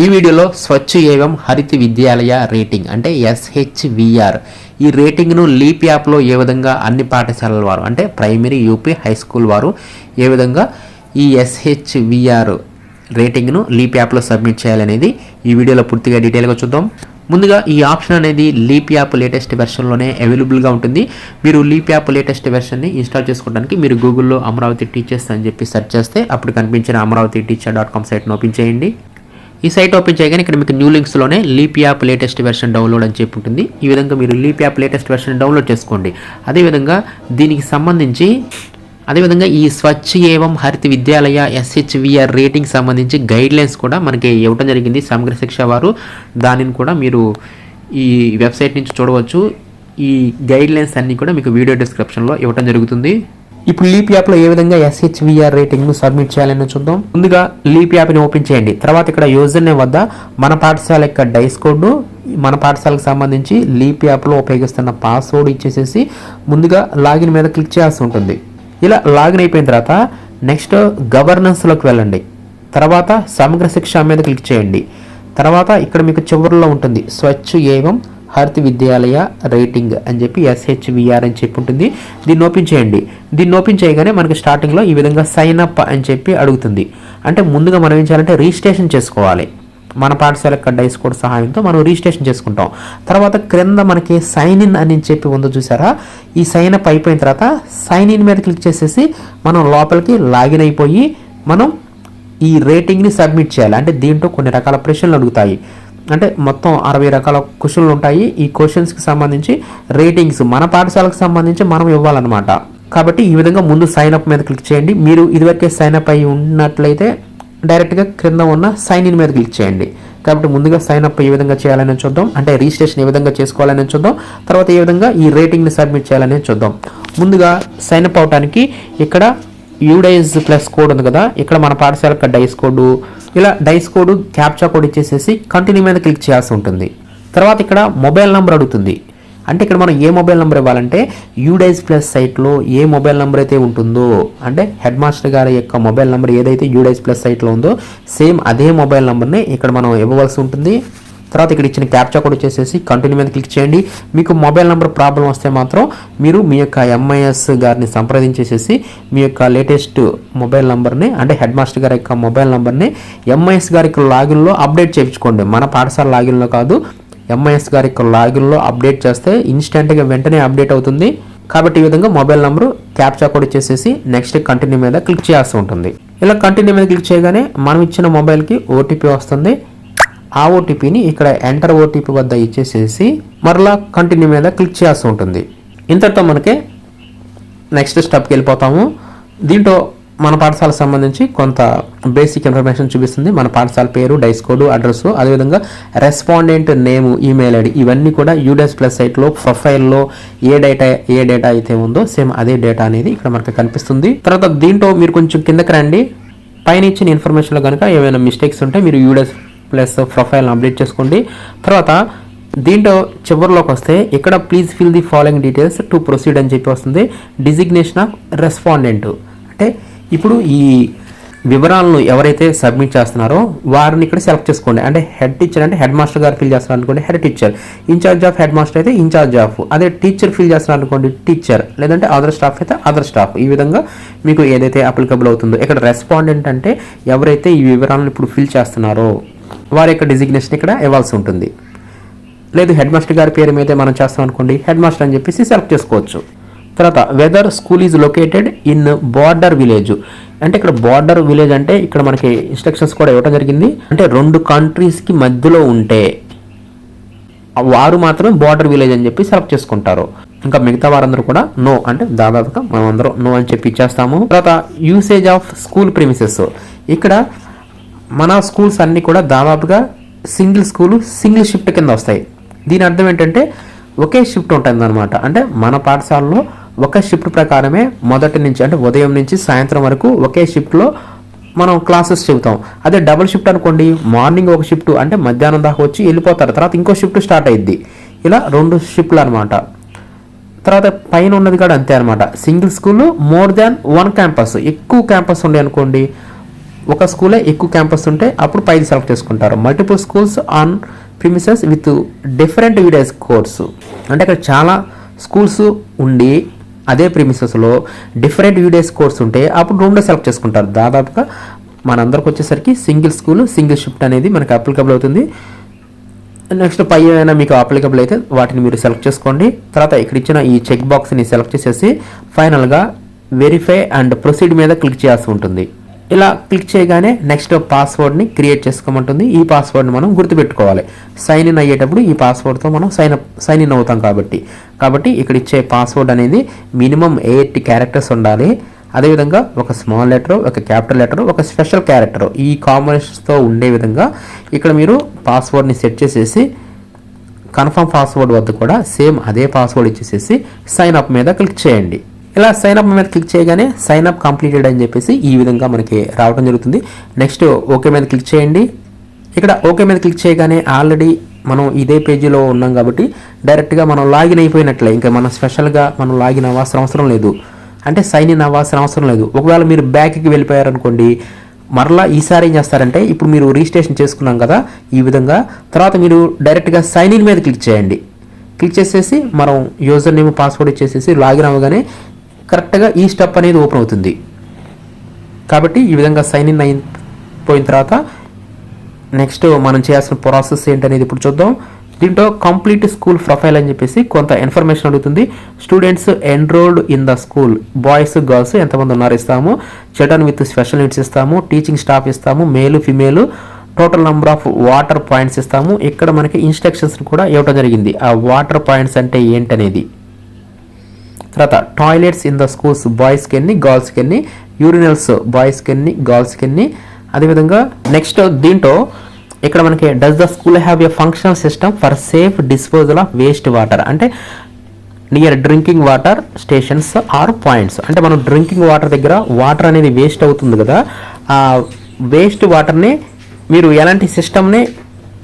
ఈ వీడియోలో స్వచ్ఛ ఏవం హరిత విద్యాలయ రేటింగ్ అంటే ఎస్హెచ్విఆర్. ఈ రేటింగ్ను లీప్ యాప్లో ఏ విధంగా అన్ని పాఠశాలల వారు అంటే ప్రైమరీ యూపీ హై స్కూల్ వారు ఏ విధంగా ఈ ఎస్హెచ్విఆర్ రేటింగ్ను లీప్ యాప్లో సబ్మిట్ చేయాలనేది ఈ వీడియోలో పూర్తిగా డీటెయిల్గా చూద్దాం. ముందుగా ఈ ఆప్షన్ అనేది లీప్ యాప్ లేటెస్ట్ వెర్షన్లోనే అవైలబుల్గా ఉంటుంది. మీరు లీప్ యాప్ లేటెస్ట్ వెర్షన్ని ఇన్స్టాల్ చేసుకోవడానికి మీరు గూగుల్లో అమరావతి టీచర్స్ అని చెప్పి సెర్చ్ చేస్తే అప్పుడు కనిపించిన అమరావతి టీచర్ డాట్ కామ్ సైట్ను ఓపెన్ చేయండి. ఈ సైట్ ఓపెన్ చేయగానే ఇక్కడ మీకు new లింక్స్లోనే leap app latest version download అని చెప్పి ఉంటుంది ఈ విధంగా మీరు leap app latest version download చేసుకోండి. అదేవిధంగా దీనికి సంబంధించి అదేవిధంగా ఈ స్వచ్ఛ ఏవం హరిత విద్యాలయ ఎస్హెచ్విఆర్ రేటింగ్ సంబంధించి గైడ్లైన్స్ కూడా మనకి ఇవ్వడం జరిగింది. సమగ్ర శిక్ష వారు దానిని కూడా మీరు ఈ వెబ్సైట్ నుంచి చూడవచ్చు. ఈ గైడ్లైన్స్ అన్నీ కూడా మీకు వీడియో డిస్క్రిప్షన్లో ఇవ్వడం జరుగుతుంది. ఇప్పుడు లీప్ యాప్లో ఏ విధంగా ఎస్హెచ్విఆర్ రేటింగ్ను సబ్మిట్ చేయాలని చూద్దాం. ముందుగా లీప్ యాప్ని ఓపెన్ చేయండి. తర్వాత ఇక్కడ యూజర్ నేమ్ వద్ద మన పాఠశాల యొక్క డైస్ కోడ్ మన పాఠశాలకు సంబంధించి లీప్ యాప్లో ఉపయోగిస్తున్న పాస్వర్డ్ ఇచ్చేసేసి ముందుగా లాగిన్ మీద క్లిక్ చేయాల్సి ఉంటుంది. ఇలా లాగిన్ అయిపోయిన తర్వాత నెక్స్ట్ గవర్నెన్స్లోకి వెళ్ళండి. తర్వాత సమగ్ర శిక్ష మీద క్లిక్ చేయండి. తర్వాత ఇక్కడ మీకు చివరిలో ఉంటుంది స్వచ్ఛ ఏవం హరిత విద్యాలయ రేటింగ్ అని చెప్పి ఎస్హెచ్విఆర్ అని చెప్పి ఉంటుంది. దీన్ని ఓపెన్ చేయండి. దీన్ని ఓపెన్ చేయగానే మనకి స్టార్టింగ్లో ఈ విధంగా సైన్ అప్ అని చెప్పి అడుగుతుంది. అంటే ముందుగా మనం ఏం చేయాలంటే రిజిస్ట్రేషన్ చేసుకోవాలి. మన పాఠశాల డైస్ కోడ్ సహాయంతో మనం రిజిస్ట్రేషన్ చేసుకుంటాం. తర్వాత క్రింద మనకి సైన్ ఇన్ అని చెప్పి ఉందో చూసారా? ఈ సైన్ అప్ అయిపోయిన తర్వాత సైన్ ఇన్ మీద క్లిక్ చేసేసి మనం లోపలికి లాగిన్ అయిపోయి మనం ఈ రేటింగ్ని సబ్మిట్ చేయాలి. అంటే దీంట్లో కొన్ని రకాల ప్రశ్నలు అడుగుతాయి. అంటే మొత్తం అరవై రకాల క్వశ్చన్లు ఉంటాయి. ఈ క్వశ్చన్స్కి సంబంధించి రేటింగ్స్ మన పాఠశాలకు సంబంధించి మనం ఇవ్వాలన్నమాట. కాబట్టి ఈ విధంగా ముందు సైన్ అప్ మీద క్లిక్ చేయండి. మీరు ఇదివరకే సైన్ అప్ అయి ఉన్నట్లయితే డైరెక్ట్గా క్రింద ఉన్న సైన్ ఇన్ మీద క్లిక్ చేయండి. కాబట్టి ముందుగా సైన్ అప్ ఏ విధంగా చేయాలని చూద్దాం. అంటే రిజిస్ట్రేషన్ ఏ విధంగా చేసుకోవాలని చూద్దాం. తర్వాత ఏ విధంగా ఈ రేటింగ్ని సబ్మిట్ చేయాలని చూద్దాం. ముందుగా సైన్ అప్ అవడానికి ఇక్కడ యూడైజ్ ప్లస్ కోడ్ ఉంది కదా ఇక్కడ మన పాఠశాల యొక్క డైస్ కోడ్ ఇలా డైస్ కోడ్ క్యాప్చా కోడ్ ఇచ్చేసేసి కంటిన్యూ మీద క్లిక్ చేయాల్సి ఉంటుంది. తర్వాత ఇక్కడ మొబైల్ నెంబర్ అడుగుతుంది. అంటే ఇక్కడ మనం ఏ మొబైల్ నెంబర్ ఇవ్వాలంటే యూడైజ్ ప్లస్ సైట్లో ఏ మొబైల్ నెంబర్ అయితే ఉంటుందో అంటే హెడ్ మాస్టర్ గారి యొక్క మొబైల్ నెంబర్ ఏదైతే యూడైజ్ ప్లస్ సైట్లో ఉందో సేమ్ అదే మొబైల్ నెంబర్ని ఇక్కడ మనం ఇవ్వవలసి ఉంటుంది. తర్వాత ఇక్కడ ఇచ్చిన క్యాప్చా కూడా వచ్చేసేసి కంటిన్యూ మీద క్లిక్ చేయండి. మీకు మొబైల్ నెంబర్ ప్రాబ్లం వస్తే మాత్రం మీరు మీ యొక్క ఎంఐఎస్ గారిని సంప్రదించేసేసి మీ యొక్క లేటెస్ట్ మొబైల్ నెంబర్ని అంటే హెడ్ మాస్టర్ గారి యొక్క మొబైల్ నెంబర్ని ఎంఐఎస్ గారి యొక్క లాగిన్లో అప్డేట్ చేయించుకోండి. మన పాఠశాల లాగిన్లో కాదు. ఎంఐఎస్ గారి యొక్క లాగిన్లో అప్డేట్ చేస్తే ఇన్స్టెంట్గా వెంటనే అప్డేట్ అవుతుంది. కాబట్టి ఈ విధంగా మొబైల్ నెంబర్ క్యాప్చా కోడ్ ఇచ్చేసేసి నెక్స్ట్ కంటిన్యూ మీద క్లిక్ చేయాల్సి ఉంటుంది. ఇలా కంటిన్యూ మీద క్లిక్ చేయగానే మనం ఇచ్చిన మొబైల్కి ఓటీపీ వస్తుంది. ఆ ఓటీపీని ఇక్కడ ఎంటర్ ఓటీపీ వద్ద ఇచ్చేసేసి మరలా కంటిన్యూ మీద క్లిక్ చేయాల్సి ఉంటుంది. ఇంతటితో మనకి నెక్స్ట్ స్టెప్కి వెళ్ళిపోతాము. దీంట్లో మన పాఠశాలకు సంబంధించి కొంత బేసిక్ ఇన్ఫర్మేషన్ చూపిస్తుంది. మన పాఠశాల పేరు డైస్ కోడ్ అడ్రస్ అదేవిధంగా రెస్పాండెంట్ నేమ్ ఈమెయిల్ ఐడి ఇవన్నీ కూడా యూడెస్ ప్లస్ సైట్లో ప్రొఫైల్లో ఏ డేటా ఏ డేటా అయితే ఉందో సేమ్ అదే డేటా అనేది ఇక్కడ మనకు కనిపిస్తుంది. తర్వాత దీంట్లో మీరు కొంచెం కిందకి రండి. పైన ఇచ్చిన ఇన్ఫర్మేషన్లో కనుక ఏమైనా మిస్టేక్స్ ఉంటే మీరు యూడెస్ ప్లస్ ప్రొఫైల్ అప్డేట్ చేసుకోండి. తర్వాత దీంట్లో చివరిలోకి వస్తే ఇక్కడ please fill the following details to proceed అని చెప్పి వస్తుంది. డిజిగ్నేషన్ ఆఫ్ రెస్పాండెంట్ అంటే ఇప్పుడు ఈ వివరాలను ఎవరైతే సబ్మిట్ చేస్తున్నారో వారిని ఇక్కడ సెలెక్ట్ చేసుకోండి. అంటే హెడ్ టీచర్ అంటే హెడ్ మాస్టర్ గారు ఫిల్ చేస్తున్నారు అనుకోండి head teacher incharge of head master అయితే ఇన్ఛార్జ్ ఆఫ్ అదే టీచర్ ఫిల్ చేస్తున్నారు అనుకోండి టీచర్ లేదంటే అదర్ స్టాఫ్ అయితే అదర్ స్టాఫ్ ఈ విధంగా మీకు ఏదైతే అప్లికబుల్ అవుతుందో. ఇక్కడ రెస్పాండెంట్ అంటే ఎవరైతే ఈ వివరాలను ఇప్పుడు ఫిల్ చేస్తున్నారో వారి యొక్క డిజిగ్నేషన్ ఇక్కడ ఇవ్వాల్సి ఉంటుంది. లేదు హెడ్ మాస్టర్ గారి పేరు మీద మనం చేస్తాం అనుకోండి హెడ్ మాస్టర్ అని చెప్పేసి సెలెక్ట్ చేసుకోవచ్చు. తర్వాత whether school is located in border village అంటే ఇక్కడ బార్డర్ విలేజ్ అంటే ఇక్కడ మనకి ఇన్స్ట్రక్షన్స్ కూడా ఇవ్వడం జరిగింది. అంటే రెండు కంట్రీస్కి మధ్యలో ఉంటే వారు మాత్రమే బార్డర్ విలేజ్ అని చెప్పి సెలెక్ట్ చేసుకుంటారు. ఇంకా మిగతా వారందరూ కూడా నో అంటే దాదాపుగా మనం అందరం నో అని చెప్పి ఇచ్చేస్తాము తర్వాత యూసేజ్ ఆఫ్ స్కూల్ ప్రిమిసెస్ ఇక్కడ మన స్కూల్స్ అన్నీ కూడా దాదాపుగా సింగిల్ స్కూలు సింగిల్ షిఫ్ట్ కింద వస్తాయి. దీని అర్థం ఏంటంటే ఒకే షిఫ్ట్ ఉంటుందన్నమాట. అంటే మన పాఠశాలలో ఒక షిఫ్ట్ ప్రకారమే మొదటి నుంచి అంటే ఉదయం నుంచి సాయంత్రం వరకు ఒకే షిఫ్ట్లో మనం క్లాసెస్ చెబుతాం. అదే డబుల్ షిఫ్ట్ అనుకోండి మార్నింగ్ ఒక షిఫ్ట్ అంటే మధ్యాహ్నం దాకా వచ్చి వెళ్ళిపోతారు. తర్వాత ఇంకో షిఫ్ట్ స్టార్ట్ అయ్యిద్ది ఇలా రెండు షిఫ్ట్లు అనమాట తర్వాత పైన ఉన్నది కూడా అంతే అనమాట single school more than one campus ఎక్కువ క్యాంపస్ ఉండే అనుకోండి ఒక స్కూలే ఎక్కువ క్యాంపస్ ఉంటే అప్పుడు పైది సెలెక్ట్ చేసుకుంటారు. Multiple schools on premises with different videos course అంటే అక్కడ చాలా స్కూల్స్ ఉండి అదే ప్రిమిసెస్లో డిఫరెంట్ వీడియోస్ కోర్స్ ఉంటే అప్పుడు రెండో సెలెక్ట్ చేసుకుంటారు. దాదాపుగా మనందరికి వచ్చేసరికి సింగిల్ స్కూల్ సింగిల్ షిఫ్ట్ అనేది మనకు అప్లికబుల్ అవుతుంది. నెక్స్ట్ పై ఏమైనా మీకు అప్లికబుల్ అయితే వాటిని మీరు సెలెక్ట్ చేసుకోండి. తర్వాత ఇక్కడ ఇచ్చిన ఈ చెక్ బాక్స్ని సెలెక్ట్ చేసేసి ఫైనల్గా వెరిఫై అండ్ ప్రొసీడ్ మీద క్లిక్ చేయాల్సి ఉంటుంది. ఇలా క్లిక్ చేయగానే నెక్స్ట్ పాస్వర్డ్ని క్రియేట్ చేసుకోమంటుంది. ఈ పాస్వర్డ్ని మనం గుర్తుపెట్టుకోవాలి. సైన్ ఇన్ అయ్యేటప్పుడు ఈ పాస్వర్డ్తో మనం సైన్ అప్ సైన్ ఇన్ అవుతాం కాబట్టి. కాబట్టి ఇక్కడ ఇచ్చే పాస్వర్డ్ అనేది మినిమం ఎయిట్ క్యారెక్టర్స్ ఉండాలి. అదేవిధంగా ఒక స్మాల్ లెటర్ ఒక క్యాపిటల్ లెటర్ ఒక స్పెషల్ క్యారెక్టర్ ఈ కాంబినేషన్స్తో ఉండే విధంగా ఇక్కడ మీరు పాస్వర్డ్ని సెట్ చేసేసి కన్ఫర్మ్ పాస్వర్డ్ వద్ద కూడా సేమ్ అదే పాస్వర్డ్ ఇచ్చేసేసి సైన్ అప్ మీద క్లిక్ చేయండి. ఇలా సైన్ అప్ మీద క్లిక్ చేయగానే సైన్ అప్ కంప్లీటెడ్ అని చెప్పేసి ఈ విధంగా మనకి రావడం జరుగుతుంది. నెక్స్ట్ ఓకే మీద క్లిక్ చేయండి. ఇక్కడ ఓకే మీద క్లిక్ చేయగానే ఆల్రెడీ మనం ఇదే పేజీలో ఉన్నాం కాబట్టి డైరెక్ట్గా మనం లాగిన్ అయిపోయినట్లే. ఇంకా మనం స్పెషల్గా మనం లాగిన్ అవ్వాల్సిన అవసరం లేదు. అంటే సైన్ ఇన్ అవ్వాల్సిన అవసరం లేదు. ఒకవేళ మీరు బ్యాక్కి వెళ్ళిపోయారనుకోండి మరలా ఈసారి ఏం చేస్తారంటే ఇప్పుడు మీరు రిజిస్ట్రేషన్ చేసుకున్నాం కదా ఈ విధంగా తర్వాత మీరు డైరెక్ట్గా సైన్ ఇన్ మీద క్లిక్ చేయండి. క్లిక్ చేసేసి మనం యూజర్ నేమ్ పాస్వర్డ్ ఇచ్చేసేసి లాగిన్ అవ్వగానే కరెక్ట్గా ఈ స్టెప్ అనేది ఓపెన్ అవుతుంది. కాబట్టి ఈ విధంగా సైన్ ఇన్ అయిపోయిన తర్వాత నెక్స్ట్ మనం చేయాల్సిన ప్రాసెస్ ఏంటనేది ఇప్పుడు చూద్దాం. దీంట్లో కంప్లీట్ స్కూల్ ప్రొఫైల్ అని చెప్పేసి కొంత ఇన్ఫర్మేషన్ అడుగుతుంది. Students enrolled in the school. Boys girls ఎంతమంది ఉన్నారు ఇస్తాము. చిల్డ్రన్ విత్ స్పెషల్ నీడ్స్ ఇస్తాము. టీచింగ్ స్టాఫ్ ఇస్తాము. Male female total number of water points ఇస్తాము. ఇక్కడ మనకి ఇన్స్ట్రక్షన్స్ కూడా ఇవ్వడం జరిగింది. ఆ వాటర్ పాయింట్స్ అంటే ఏంటనేది? తర్వాత టాయిలెట్స్ ఇన్ ద స్కూల్స్ బాయ్స్కి ఎన్ని గర్ల్స్కి ఎన్ని యూరినల్స్ బాయ్స్కి ఎన్ని గర్ల్స్కి ఎన్ని అదేవిధంగా నెక్స్ట్ దీంట్లో ఇక్కడ మనకి does the school have a functional system for safe disposal of waste water అంటే near drinking water stations or points అంటే మనం డ్రింకింగ్ వాటర్ దగ్గర వాటర్ అనేది వేస్ట్ అవుతుంది కదా. ఆ వేస్ట్ వాటర్ని మీరు ఎలాంటి సిస్టమ్ని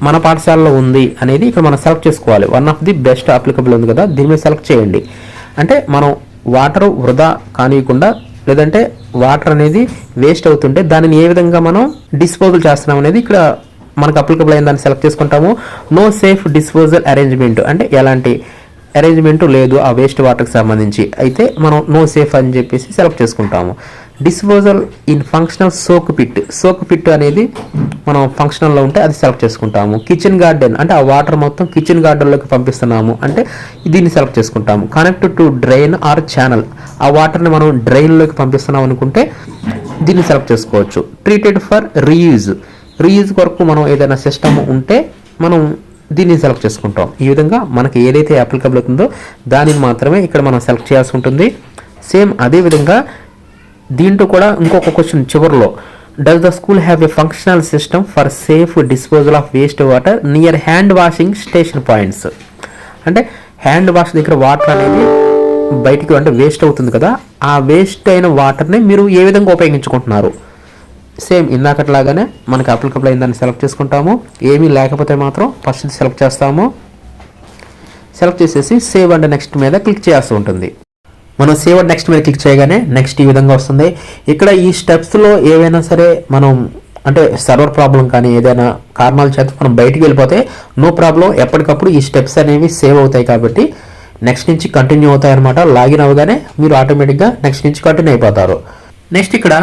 మన పాఠశాలలో ఉంది అనేది ఇక్కడ మనం సెలెక్ట్ చేసుకోవాలి. One of the best applicable ఉంది కదా. దీని మీద సెలెక్ట్ చేయండి. అంటే మనం వాటర్ వృధా కానియకుండా లేదంటే వాటర్ అనేది వేస్ట్ అవుతుంటే దానిని ఏ విధంగా మనం డిస్పోజల్ చేస్తున్నాం అనేది ఇక్కడ మనకు అప్లికబుల్ అయిన దాన్ని సెలెక్ట్ చేసుకుంటాము. నో సేఫ్ డిస్పోజల్ అరేంజ్మెంట్ అంటే ఎలాంటి అరేంజ్మెంట్ లేదు ఆ వేస్ట్ వాటర్కి సంబంధించి. అయితే మనం నో సేఫ్ అని చెప్పేసి సెలెక్ట్ చేసుకుంటాము. Disposal in functional soak pit soak pit అనేది మనం ఫంక్షనల్లో ఉంటే అది సెలెక్ట్ చేసుకుంటాము. కిచెన్ గార్డెన్ అంటే ఆ వాటర్ మొత్తం కిచెన్ గార్డెన్లోకి పంపిస్తున్నాము. అంటే దీన్ని సెలెక్ట్ చేసుకుంటాము. Connect to drain or channel ఆ వాటర్ని మనం డ్రైన్లోకి పంపిస్తున్నాం అనుకుంటే దీన్ని సెలెక్ట్ చేసుకోవచ్చు. ట్రీటెడ్ ఫర్ రీయూజ్ రీయూజ్ కొరకు మనం ఏదైనా సిస్టమ్ ఉంటే మనం దీన్ని సెలెక్ట్ చేసుకుంటాం. ఈ విధంగా మనకి ఏదైతే అప్లికబుల్ అవుతుందో దానిని మాత్రమే ఇక్కడ మనం సెలెక్ట్ చేయాల్సి ఉంటుంది. సేమ్ అదే విధంగా దీంట్లో కూడా ఇంకొక క్వశ్చన్ చివరిలో does the school have a functional system for safe disposal of waste water near hand washing station points అంటే హ్యాండ్ వాష్ దగ్గర వాటర్ అనేది బయటికి అంటే వేస్ట్ అవుతుంది కదా ఆ వేస్ట్ అయిన వాటర్ని మీరు ఏ విధంగా ఉపయోగించుకుంటున్నారు? సేమ్ ఇందాకట్లాగానే మనకి అప్లికబుల్ దాన్ని సెలెక్ట్ చేసుకుంటాము. ఏమీ లేకపోతే మాత్రం ఫస్ట్ సెలెక్ట్ చేస్తాము. సెలెక్ట్ చేసేసి సేవ్ అండ్ నెక్స్ట్ మీద క్లిక్ చేయాల్సి ఉంటుంది. మనం సేవ్ నెక్స్ట్ మీద క్లిక్ చేయగానే నెక్స్ట్ ఈ విధంగా వస్తుంది. ఇక్కడ ఈ స్టెప్స్లో ఏవైనా సరే మనం అంటే సర్వర్ ప్రాబ్లం కానీ ఏదైనా కారణాల చేత మనం బయటికి వెళ్ళిపోతే నో ప్రాబ్లం ఎప్పటికప్పుడు ఈ స్టెప్స్ అనేవి సేవ్ అవుతాయి కాబట్టి నెక్స్ట్ నుంచి కంటిన్యూ అవుతాయి అనమాట లాగిన్ అవ్వగానే మీరు ఆటోమేటిక్గా నెక్స్ట్ నుంచి కంటిన్యూ అయిపోతారు. నెక్స్ట్ ఇక్కడ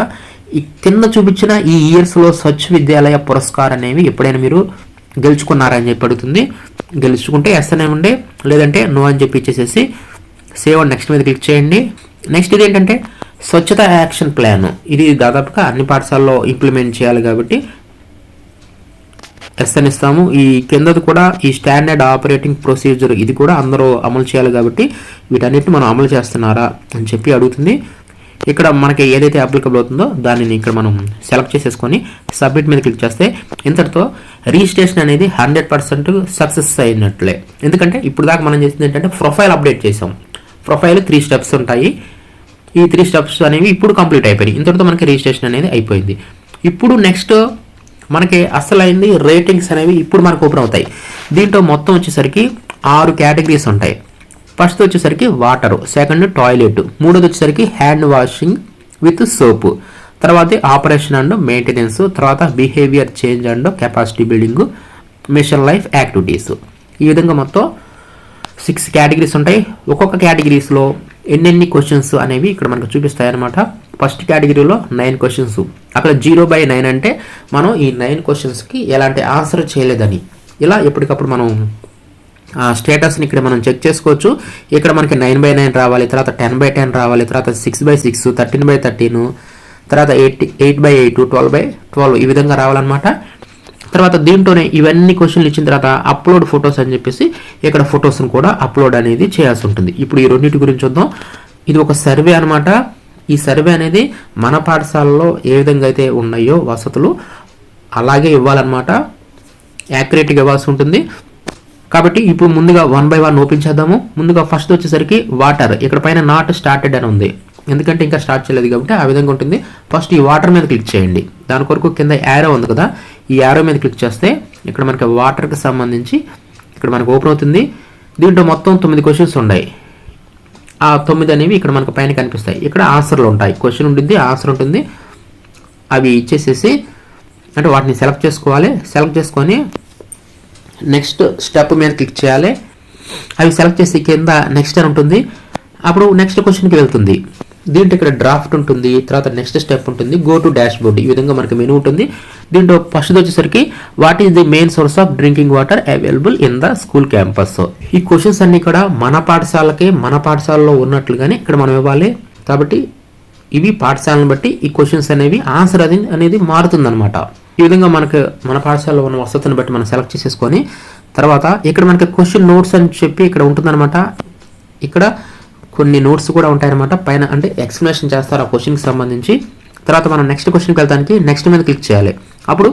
కింద చూపించిన ఈ ఇయర్స్లో స్వచ్ఛ విద్యాలయ పురస్కార్ అనేవి ఎప్పుడైనా మీరు గెలుచుకున్నారని చెప్పి అడుగుతుంది. గెలుచుకుంటే ఎస్ అనే ఉండే లేదంటే నో అని చెప్పి ఇచ్చేసేసి సేవ్ అండ్ నెక్స్ట్ మీద క్లిక్ చేయండి. నెక్స్ట్ ఇది ఏంటంటే స్వచ్ఛత యాక్షన్ ప్లాన్. ఇది దాదాపుగా అన్ని పాఠశాలలో ఇంప్లిమెంట్ చేయాలి కాబట్టి ఎస్ అని ఇస్తాము ఈ కిందది కూడా ఈ స్టాండర్డ్ ఆపరేటింగ్ ప్రొసీజర్ ఇది కూడా అందరూ అమలు చేయాలి కాబట్టి వీటన్నిటిని మనం అమలు చేస్తున్నారా అని చెప్పి అడుగుతుంది. ఇక్కడ మనకి ఏదైతే అప్లికబుల్ అవుతుందో దానిని ఇక్కడ మనం సెలెక్ట్ చేసేసుకొని సబ్మిట్ మీద క్లిక్ చేస్తే ఇంతటితో రిజిస్ట్రేషన్ అనేది హండ్రెడ్ పర్సెంట్ సక్సెస్ అయినట్లే. ఎందుకంటే ఇప్పుడు దాకా మనం చేసింది ఏంటంటే ప్రొఫైల్ అప్డేట్ చేసాం. ప్రొఫైల్ త్రీ స్టెప్స్ ఉంటాయి. ఈ త్రీ స్టెప్స్ అనేవి ఇప్పుడు కంప్లీట్ అయిపోయినాయి. ఇంతటితో మనకి రిజిస్ట్రేషన్ అనేది అయిపోయింది. ఇప్పుడు నెక్స్ట్ మనకి అసలైంది రేటింగ్స్ అనేవి ఇప్పుడు మనకు ఓపెన్ అవుతాయి. దీంట్లో మొత్తం వచ్చేసరికి ఆరు కేటగిరీస్ ఉంటాయి. ఫస్ట్ వచ్చేసరికి వాటర్ సెకండ్ టాయిలెట్ మూడోది వచ్చేసరికి హ్యాండ్ వాషింగ్ విత్ సోప్. తర్వాత ఆపరేషన్ అండ్ మెయింటెనెన్స్ తర్వాత behaviour change and capacity building mission life activities. ఈ విధంగా మొత్తం సిక్స్ కేటగిరీస్ ఉంటాయి. ఒక్కొక్క కేటగిరీస్లో ఎన్నెన్ని క్వశ్చన్స్ అనేవి ఇక్కడ మనకు చూపిస్తాయి అనమాట ఫస్ట్ కేటగిరీలో నైన్ క్వశ్చన్స్ అక్కడ జీరో బై నైన్ అంటే మనం ఈ నైన్ క్వశ్చన్స్కి ఎలాంటి ఆన్సర్ చేయలేదని. ఇలా ఎప్పటికప్పుడు మనం ఆ స్టేటస్ని ఇక్కడ మనం చెక్ చేసుకోవచ్చు. ఇక్కడ మనకి నైన్ బై నైన్ రావాలి తర్వాత టెన్ బై టెన్ రావాలి తర్వాత six by six thirteen by thirteen తర్వాత eight eight by eight twelve by twelve ఈ విధంగా రావాలన్నమాట. తర్వాత దీంట్లోనే ఇవన్నీ క్వశ్చన్లు ఇచ్చిన తర్వాత అప్లోడ్ ఫొటోస్ అని చెప్పేసి ఇక్కడ ఫొటోస్ని కూడా అప్లోడ్ అనేది చేయాల్సి ఉంటుంది. ఇప్పుడు ఈ రెండింటి గురించి చూద్దాం. ఇది ఒక సర్వే అనమాట ఈ సర్వే అనేది మన పాఠశాలలో ఏ విధంగా అయితే ఉన్నాయో వసతులు అలాగే ఇవ్వాలన్నమాట. యాక్యురేట్గా ఇవ్వాల్సి ఉంటుంది. కాబట్టి ఇప్పుడు ముందుగా వన్ బై వన్ ఓపెన్ చేద్దాము. ముందుగా ఫస్ట్ వచ్చేసరికి వాటర్ ఇక్కడ పైన నాట్ స్టార్టెడ్ అని ఉంది. ఎందుకంటే ఇంకా స్టార్ట్ చేయలేదు కాబట్టి ఆ విధంగా ఉంటుంది. ఫస్ట్ ఈ వాటర్ మీద క్లిక్ చేయండి. దాని కొరకు కింద యారో ఉంది కదా ఈ యారో మీద క్లిక్ చేస్తే ఇక్కడ మనకి వాటర్కి సంబంధించి ఇక్కడ మనకు ఓపెన్ అవుతుంది. దీంట్లో మొత్తం తొమ్మిది క్వశ్చన్స్ ఉన్నాయి. ఆ తొమ్మిది అనేవి ఇక్కడ మనకు పైన కనిపిస్తాయి. ఇక్కడ ఆన్సర్లు ఉంటాయి. క్వశ్చన్ ఉంటుంది ఆన్సర్ ఉంటుంది. అవి ఇచ్చేసేసి అంటే వాటిని సెలెక్ట్ చేసుకోవాలి. సెలెక్ట్ చేసుకొని నెక్స్ట్ స్టెప్ మీద క్లిక్ చేయాలి. అవి సెలెక్ట్ చేసి కింద నెక్స్ట్ అని ఉంటుంది. అప్పుడు నెక్స్ట్ క్వశ్చన్కి వెళ్తుంది. దీంట్లో ఇక్కడ డ్రాఫ్ట్ ఉంటుంది తర్వాత నెక్స్ట్ స్టెప్ ఉంటుంది గో టు డాష్ బోర్డ్ ఈ విధంగా మనకి మెనూ ఉంటుంది. దీంట్లో ఫస్ట్ వచ్చేసరికి what is the main source of drinking water available in the school campus ఈ క్వశ్చన్స్ అన్ని కూడా మన పాఠశాలకి మన పాఠశాలలో ఉన్నట్లుగానే ఇక్కడ మనం ఇవ్వాలి. కాబట్టి ఇవి పాఠశాలను బట్టి ఈ క్వశ్చన్స్ అనేవి ఆన్సర్ అది అనేది మారుతుందన్నమాట. ఈ విధంగా మనకు మన పాఠశాలలో ఉన్న వసతిని బట్టి మనం సెలెక్ట్ చేసేసుకొని తర్వాత ఇక్కడ మనకి క్వశ్చన్ నోట్స్ అని చెప్పి ఇక్కడ ఉంటుందన్నమాట. ఇక్కడ కొన్ని నోట్స్ కూడా ఉంటాయన్నమాట. పైన అంటే ఎక్స్ప్లెనేషన్ చేస్తారు ఆ క్వశ్చన్కి సంబంధించి. తర్వాత మనం నెక్స్ట్ క్వశ్చన్కి వెళ్తానికి నెక్స్ట్ మీద క్లిక్ చేయాలి. అప్పుడు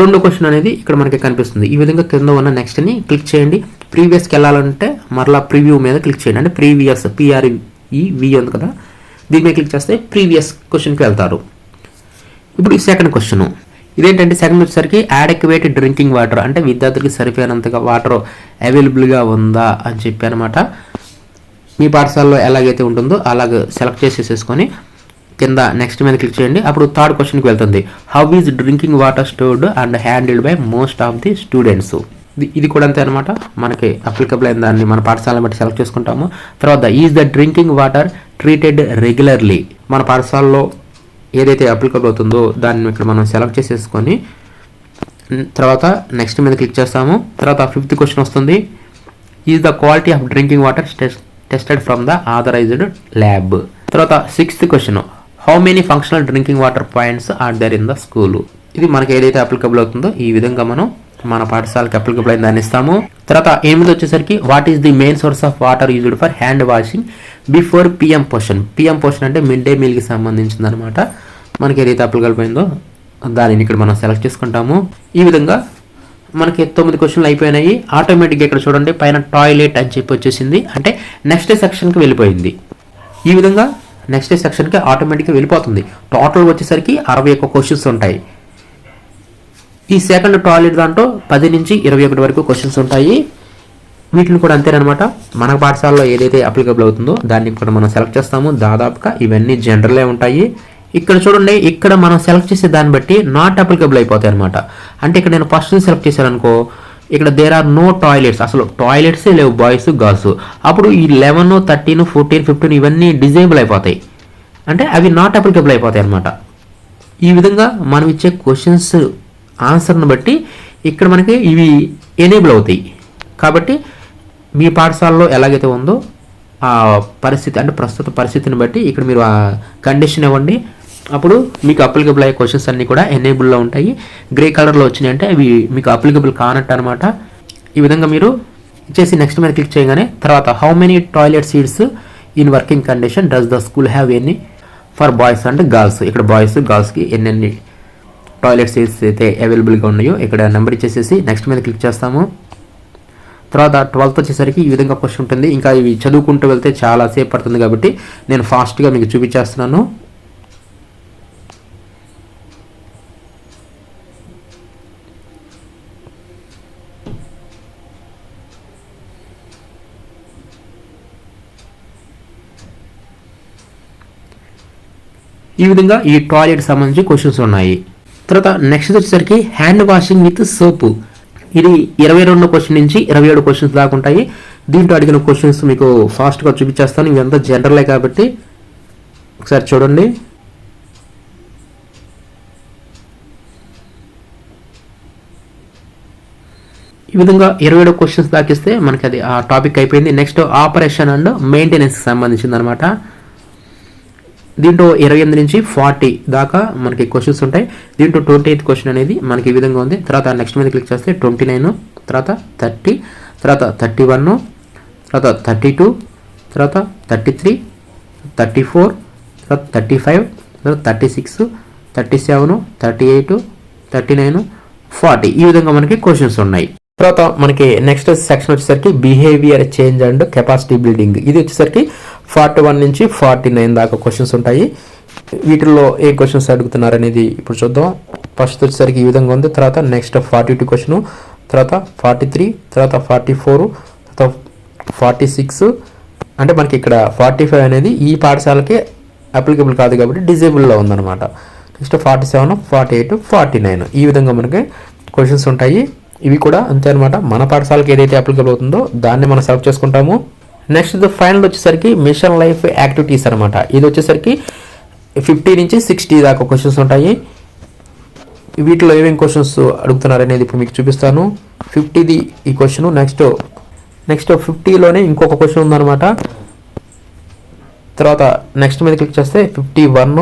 రెండో క్వశ్చన్ అనేది ఇక్కడ మనకి కనిపిస్తుంది. ఈ విధంగా కింద ఉన్న నెక్స్ట్ని క్లిక్ చేయండి. ప్రీవియస్కి వెళ్ళాలంటే మరలా ప్రివ్యూ మీద క్లిక్ చేయండి. అంటే ప్రీవియస్ పిఆర్ఈవి ఉంది కదా. దీని మీద క్లిక్ చేస్తే ప్రీవియస్ క్వశ్చన్కి వెళ్తారు. ఇప్పుడు ఈ సెకండ్ క్వశ్చన్ ఇదేంటంటే సెకండ్ వచ్చేసరికి యాడక్యువేట్ డ్రింకింగ్ వాటర్ అంటే విద్యార్థులకి సరిపోయినంతగా వాటర్ అవైలబుల్గా ఉందా అని చెప్పి అనమాట మీ పాఠశాలలో ఎలాగైతే ఉంటుందో అలాగ సెలెక్ట్ చేసేసేసుకొని కింద నెక్స్ట్ మీద క్లిక్ చేయండి. అప్పుడు థర్డ్ క్వశ్చన్కి వెళ్తుంది. How is drinking water stored and handled by most of the students ఇది ఇది కూడా అంతే అనమాట మనకి అప్లికబుల్ అయిన దాన్ని మన పాఠశాలను బట్టి సెలెక్ట్ చేసుకుంటాము. తర్వాత is the drinking water treated regularly మన పాఠశాలలో ఏదైతే అప్లికబుల్ అవుతుందో దాన్ని ఇక్కడ మనం సెలెక్ట్ చేసేసుకొని తర్వాత నెక్స్ట్ మీద క్లిక్ చేస్తాము. తర్వాత ఫిఫ్త్ క్వశ్చన్ వస్తుంది. Is the quality of drinking water tested from the authorised lab తర్వాత sixth question how many functional drinking water points are there in the school ఇది మనకి ఏదైతే అప్లికబుల్ అవుతుందో ఈ విధంగా మనం మన పాఠశాలకు అప్లికబుల్ అయిందని దాన్ని ఇస్తాము తర్వాత ఎనిమిది వచ్చేసరికి what is the main source of water used for hand washing before PM Poshan PM Poshan అంటే మిడ్ డే మీల్కి సంబంధించింది అనమాట మనకి ఏదైతే అప్లికబుల్ అయిందో దానిని ఇక్కడ మనం సెలెక్ట్ చేసుకుంటాము. ఈ విధంగా మనకి తొమ్మిది క్వశ్చన్లు అయిపోయినాయి. ఆటోమేటిక్గా ఇక్కడ చూడండి పైన టాయిలెట్ అని చెప్పి వచ్చేసింది. అంటే నెక్స్ట్ సెక్షన్కి వెళ్ళిపోయింది. ఈ విధంగా నెక్స్ట్ సెక్షన్కి ఆటోమేటిక్గా వెళ్ళిపోతుంది. టోటల్ వచ్చేసరికి అరవై ఒక్క క్వశ్చన్స్ ఉంటాయి. ఈ సెకండ్ టాయిలెట్ దాంట్లో పది నుంచి ఇరవై ఒకటి వరకు క్వశ్చన్స్ ఉంటాయి. వీటిని కూడా అంతేనమాట మన పాఠశాలలో ఏదైతే అప్లికబుల్ అవుతుందో దాన్ని కూడా మనం సెలెక్ట్ చేస్తాము. దాదాపుగా ఇవన్నీ జనరలే ఉంటాయి. ఇక్కడ చూడండి ఇక్కడ మనం సెలెక్ట్ చేసే దాన్ని బట్టి నాట్ అప్లికబుల్ అయిపోతాయి అనమాట అంటే ఇక్కడ నేను ఫస్ట్ సెలెక్ట్ చేశాను అనుకో ఇక్కడ దేర్ ఆర్ నో టాయిలెట్స్ అసలు టాయిలెట్సే లేవు బాయ్స్ గర్ల్స్ అప్పుడు ఈ లెవెన్ థర్టీన్ ఫోర్టీన్ ఫిఫ్టీన్ ఇవన్నీ డిజేబుల్ అయిపోతాయి. అంటే అవి నాట్ అప్లికబుల్ అయిపోతాయి అనమాట ఈ విధంగా మనం ఇచ్చే క్వశ్చన్స్ ఆన్సర్ని బట్టి ఇక్కడ మనకి ఇవి ఎనేబుల్ అవుతాయి. కాబట్టి మీ పాఠశాలలో ఎలాగైతే ఉందో ఆ పరిస్థితి అంటే ప్రస్తుత పరిస్థితిని బట్టి ఇక్కడ మీరు ఆ కండిషన్ ఇవ్వండి. అప్పుడు మీకు అప్లికబుల్ అయ్యే క్వశ్చన్స్ అన్నీ కూడా ఎనేబుల్లో ఉంటాయి. గ్రే కలర్లో వచ్చినాయి అంటే అవి మీకు అప్లికబుల్ కానట్టు అనమాట ఈ విధంగా మీరు చేసి నెక్స్ట్ మీద క్లిక్ చేయగానే తర్వాత how many toilet seats in working condition does the school have ఎన్ని ఫర్ బాయ్స్ అంటే గర్ల్స్ ఇక్కడ బాయ్స్ గర్ల్స్కి ఎన్నెన్ని టాయిలెట్ సీట్స్ అయితే అవైలబుల్గా ఉన్నాయో ఇక్కడ నెంబర్ ఇచ్చేసేసి నెక్స్ట్ మీద క్లిక్ చేస్తాము. తర్వాత ట్వెల్త్ వచ్చేసరికి ఈ విధంగా క్వశ్చన్ ఉంటుంది. ఇంకా ఇవి చదువుకుంటూ వెళ్తే చాలా సేపు పడుతుంది కాబట్టి నేను ఫాస్ట్గా మీకు చూపించేస్తున్నాను. ఈ విధంగా ఈ టాయిలెట్ సంబంధించి క్వశ్చన్స్ ఉన్నాయి. తర్వాత నెక్స్ట్ వచ్చేసరికి హ్యాండ్ వాషింగ్ విత్ సోపు ఇది ఇరవై రెండు క్వశ్చన్ నుంచి ఇరవై ఏడు క్వశ్చన్స్ దాకా ఉంటాయి. దీంట్లో అడిగిన క్వశ్చన్స్ మీకు ఫాస్ట్గా చూపించేస్తాను. ఇవంతా జనరలే కాబట్టి ఒకసారి చూడండి. ఈ విధంగా ఇరవై ఏడు క్వశ్చన్స్ దాకిస్తే మనకి అది ఆ టాపిక్ అయిపోయింది. నెక్స్ట్ ఆపరేషన్ అండ్ మెయింటెనెన్స్కి సంబంధించింది అనమాట దీంట్లో ఇరవై ఎనిమిది నుంచి ఫార్టీ దాకా మనకి క్వశ్చన్స్ ఉంటాయి. దీంట్లో ట్వంటీ ఎయిత్ క్వశ్చన్ అనేది మనకి ఈ విధంగా ఉంది. తర్వాత నెక్స్ట్ మీద క్లిక్ చేస్తే ట్వంటీ నైన్ తర్వాత థర్టీ తర్వాత థర్టీ వన్ తర్వాత థర్టీ టూ తర్వాత థర్టీ త్రీ థర్టీ ఫోర్ తర్వాత థర్టీ ఫైవ్ తర్వాత thirty six thirty seven thirty eight thirty nine forty ఈ విధంగా మనకి క్వశ్చన్స్ ఉన్నాయి. తర్వాత మనకి నెక్స్ట్ సెక్షన్ వచ్చేసరికి behaviour change and capacity building ఇది వచ్చేసరికి ఫార్టీ వన్ నుంచి ఫార్టీ నైన్ దాకా క్వశ్చన్స్ ఉంటాయి. వీటిల్లో ఏ క్వశ్చన్స్ అడుగుతున్నారు అనేది ఇప్పుడు చూద్దాం. ఫస్ట్ వచ్చేసరికి ఈ విధంగా ఉంది. తర్వాత నెక్స్ట్ ఫార్టీ టూ క్వశ్చన్ తర్వాత ఫార్టీ త్రీ తర్వాత ఫార్టీ ఫోర్ తర్వాత ఫార్టీ సిక్స్ అంటే మనకి ఇక్కడ ఫార్టీ ఫైవ్ అనేది ఈ పాఠశాలకి అప్లికబుల్ కాదు కాబట్టి డిజేబుల్లో ఉందన్నమాట. Next forty seven forty eight forty nine ఈ విధంగా మనకి క్వశ్చన్స్ ఉంటాయి. ఇవి కూడా అంతే అనమాట మన పాఠశాలకు ఏదైతే అప్లికబుల్ అవుతుందో దాన్ని మనం సెలెక్ట్ చేసుకుంటాము. నెక్స్ట్ ఫైనల్ వచ్చేసరికి మిషన్ లైఫ్ యాక్టివిటీస్ అనమాట ఇది వచ్చేసరికి ఫిఫ్టీ నుంచి సిక్స్టీ దాకా క్వశ్చన్స్ ఉంటాయి. వీటిలో ఏమేమి క్వశ్చన్స్ అడుగుతున్నారు అనేది ఇప్పుడు మీకు చూపిస్తాను. ఫిఫ్టీది ఈ క్వశ్చన్ నెక్స్ట్ నెక్స్ట్ ఫిఫ్టీలోనే ఇంకొక క్వశ్చన్ ఉందన్నమాట. తర్వాత నెక్స్ట్ మీద క్లిక్ చేస్తే ఫిఫ్టీ వన్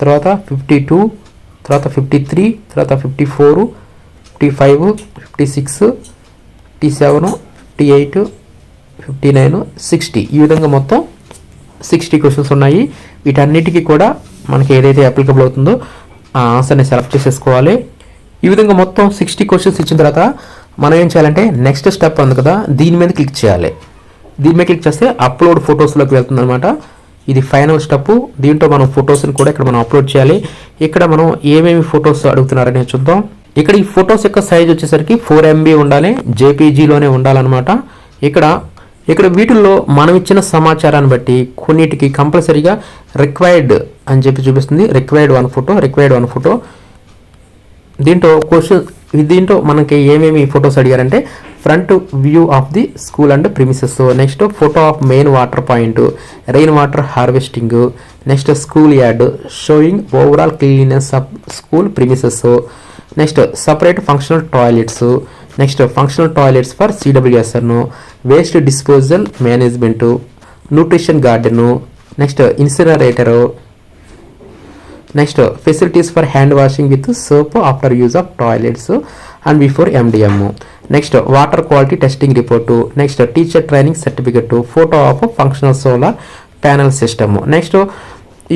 తర్వాత ఫిఫ్టీ టూ తర్వాత ఫిఫ్టీ త్రీ తర్వాత fifty four fifty five fifty six fifty seven fifty eight fifty nine sixty. ఈ విధంగా మొత్తం సిక్స్టీ క్వశ్చన్స్ ఉన్నాయి. వీటన్నిటికీ కూడా మనకి ఏదైతే అప్లికబుల్ అవుతుందో ఆ ఆన్సర్ని సెలెక్ట్ చేసేసుకోవాలి. ఈ విధంగా మొత్తం సిక్స్టీ క్వశ్చన్స్ ఇచ్చిన తర్వాత మనం ఏం చేయాలంటే నెక్స్ట్ స్టెప్ ఉంది కదా దీని మీద క్లిక్ చేయాలి. దీని మీద క్లిక్ చేస్తే అప్లోడ్ ఫొటోస్లోకి వెళ్తుంది అనమాట ఇది ఫైనల్ స్టెప్ దీంట్లో మనం ఫొటోస్ని కూడా ఇక్కడ మనం అప్లోడ్ చేయాలి. ఇక్కడ మనం ఏమేమి ఫొటోస్ అడుగుతున్నారని చూద్దాం. ఇక్కడ ఈ ఫొటోస్ యొక్క సైజ్ వచ్చేసరికి ఫోర్ ఎంబీ ఉండాలి జేపీజీలోనే ఉండాలన్నమాట. ఇక్కడ ఇక్కడ వీటిల్లో మనం ఇచ్చిన సమాచారాన్ని బట్టి కొన్నిటికి కంపల్సరీగా రిక్వైర్డ్ అని చెప్పి చూపిస్తుంది. Required one photo required one photo దీంట్లో క్వశ్చన్ దీంట్లో మనకి ఏమేమి photos అడిగారంటే front view of the school and premises next photo of main water point rain water harvesting next school yard showing overall cleanliness of school premises next separate functional toilets. Next functional toilets for CWSN. Waste disposal management. Nutrition garden. Next incinerator. Next facilities for hand washing with soap after use of toilets and before MDM next water quality testing report. Next teacher training certificate. Photo of functional solar panel system. Next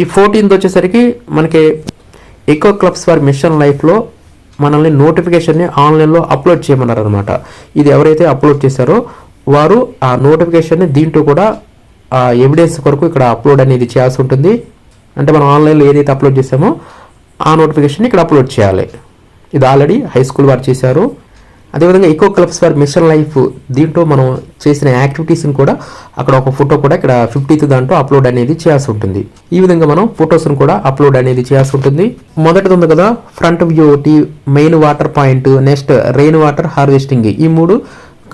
ఈ fourteenth వచ్చేసరికి మనకి eco clubs for mission లైఫ్లో మనల్ని నోటిఫికేషన్ని ఆన్లైన్లో upload చేయమన్నారు అనమాట ఇది ఎవరైతే అప్లోడ్ చేశారో వారు ఆ నోటిఫికేషన్ని దీంట్లో కూడా ఆ ఎవిడెన్స్ కొరకు ఇక్కడ అప్లోడ్ అనేది చేయాల్సి ఉంటుంది. అంటే మనం ఆన్లైన్లో ఏదైతే అప్లోడ్ చేసామో ఆ నోటిఫికేషన్ ఇక్కడ అప్లోడ్ చేయాలి. ఇది ఆల్రెడీ హై స్కూల్ వారు చేశారు. అదేవిధంగా eco clubs for mission life దీంట్లో మనం చేసిన యాక్టివిటీస్ని కూడా అక్కడ ఒక ఫోటో కూడా ఇక్కడ ఫిఫ్టీత్ దాంట్లో అప్లోడ్ అనేది చేయాల్సి ఉంటుంది. ఈ విధంగా మనం ఫొటోస్ని కూడా అప్లోడ్ అనేది చేయాల్సి ఉంటుంది. మొదటిది ఉంది కదా ఫ్రంట్ వ్యూ ఒకటి main water point next rain water harvesting ఈ మూడు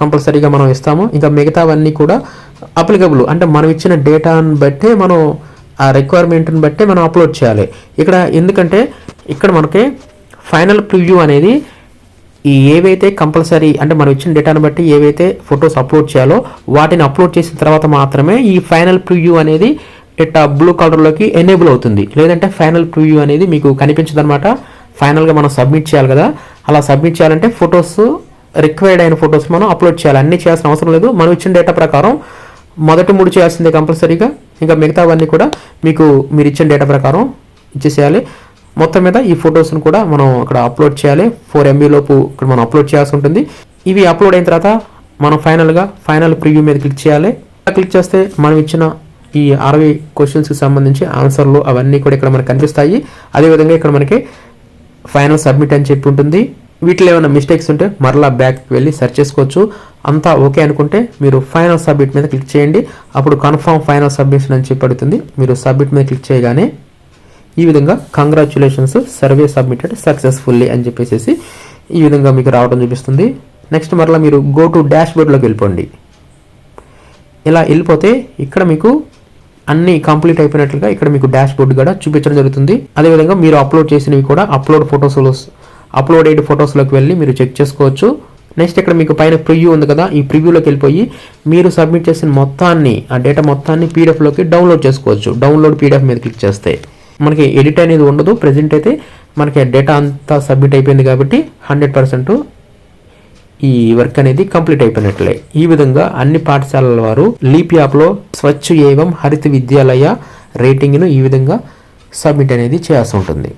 కంపల్సరీగా మనం ఇస్తాము. ఇంకా మిగతావన్నీ కూడా అప్లికబుల్ అంటే మనం ఇచ్చిన డేటాను బట్టే మనం ఆ రిక్వైర్మెంట్ని బట్టే మనం అప్లోడ్ చేయాలి. ఇక్కడ ఎందుకంటే ఇక్కడ మనకి ఫైనల్ ప్రివ్యూ అనేది ఈ ఏవైతే కంపల్సరీ అంటే మనం ఇచ్చిన డేటాను బట్టి ఏవైతే ఫొటోస్ అప్లోడ్ చేయాలో వాటిని అప్లోడ్ చేసిన తర్వాత మాత్రమే ఈ ఫైనల్ ప్రివ్యూ అనేది ఇట్లా బ్లూ కలర్లోకి ఎనేబుల్ అవుతుంది. లేదంటే ఫైనల్ ప్రివ్యూ అనేది మీకు కనిపించదు అనమాట ఫైనల్గా మనం సబ్మిట్ చేయాలి కదా. అలా సబ్మిట్ చేయాలంటే ఫొటోస్ రిక్వైర్డ్ అయిన ఫొటోస్ మనం అప్లోడ్ చేయాలి. అన్ని చేయాల్సిన అవసరం లేదు. మనం ఇచ్చిన డేటా ప్రకారం మొదటి మూడు చేయాల్సిందే కంపల్సరీగా ఇంకా మిగతావన్నీ కూడా మీకు మీరు ఇచ్చిన డేటా ప్రకారం ఇచ్చేసేయాలి మొత్తం మీద ఈ ఫొటోస్ను కూడా మనం అక్కడ అప్లోడ్ చేయాలి. ఫోర్ ఎంబీ లోపు ఇక్కడ మనం అప్లోడ్ చేయాల్సి ఉంటుంది. ఇవి అప్లోడ్ అయిన తర్వాత మనం ఫైనల్గా ఫైనల్ ప్రివ్యూ మీద క్లిక్ చేయాలి. క్లిక్ చేస్తే మనం ఇచ్చిన ఈ అరవై క్వశ్చన్స్కి సంబంధించి ఆన్సర్లు అవన్నీ కూడా ఇక్కడ మనకు కనిపిస్తాయి. అదేవిధంగా ఇక్కడ మనకి ఫైనల్ సబ్మిట్ అని చెప్పి ఉంటుంది. వీటిలో ఏమైనా మిస్టేక్స్ ఉంటే మరలా బ్యాక్ వెళ్ళి సెర్చ్ చేసుకోవచ్చు. అంతా ఓకే అనుకుంటే మీరు ఫైనల్ సబ్మిట్ మీద క్లిక్ చేయండి. అప్పుడు కన్ఫర్మ్ ఫైనల్ సబ్మిషన్ అని చెప్పి పడుతుంది మీరు సబ్మిట్ మీద క్లిక్ చేయగానే ఈ విధంగా కంగ్రాచులేషన్స్ సర్వే సబ్మిటెడ్ సక్సెస్ఫుల్లీ అని చెప్పేసి ఈ విధంగా మీకు రావడం చూపిస్తుంది. నెక్స్ట్ మరలా మీరు గో టు డాష్ బోర్డ్లోకి వెళ్ళిపోండి. ఇలా వెళ్ళిపోతే ఇక్కడ మీకు అన్ని కంప్లీట్ అయిపోయినట్లుగా ఇక్కడ మీకు డాష్ బోర్డ్ కూడా చూపించడం జరుగుతుంది. అదేవిధంగా మీరు అప్లోడ్ చేసినవి కూడా అప్లోడ్ ఫొటోస్లో అప్లోడ్ అయిన ఫొటోస్లోకి వెళ్ళి మీరు చెక్ చేసుకోవచ్చు. నెక్స్ట్ ఇక్కడ మీకు పైన ప్రివ్యూ ఉంది కదా ఈ ప్రివ్యూలోకి వెళ్ళిపోయి మీరు సబ్మిట్ చేసిన మొత్తాన్ని ఆ డేటా మొత్తాన్ని పీడిఎఫ్లోకి డౌన్లోడ్ చేసుకోవచ్చు. డౌన్లోడ్ పీడిఎఫ్ మీద క్లిక్ చేస్తే. మనకి ఎడిట్ అనేది ఉండదు. ప్రెజెంట్ అయితే మనకి డేటా అంతా సబ్మిట్ అయిపోయింది కాబట్టి హండ్రెడ్ పర్సెంట్ ఈ వర్క్ అనేది కంప్లీట్ అయిపోయినట్లే. ఈ విధంగా అన్ని పాఠశాలల వారు లీప్ యాప్లో స్వచ్ఛ ఏవం హరిత విద్యాలయ రేటింగ్ను ఈ విధంగా సబ్మిట్ అనేది చేయాల్సి ఉంటుంది.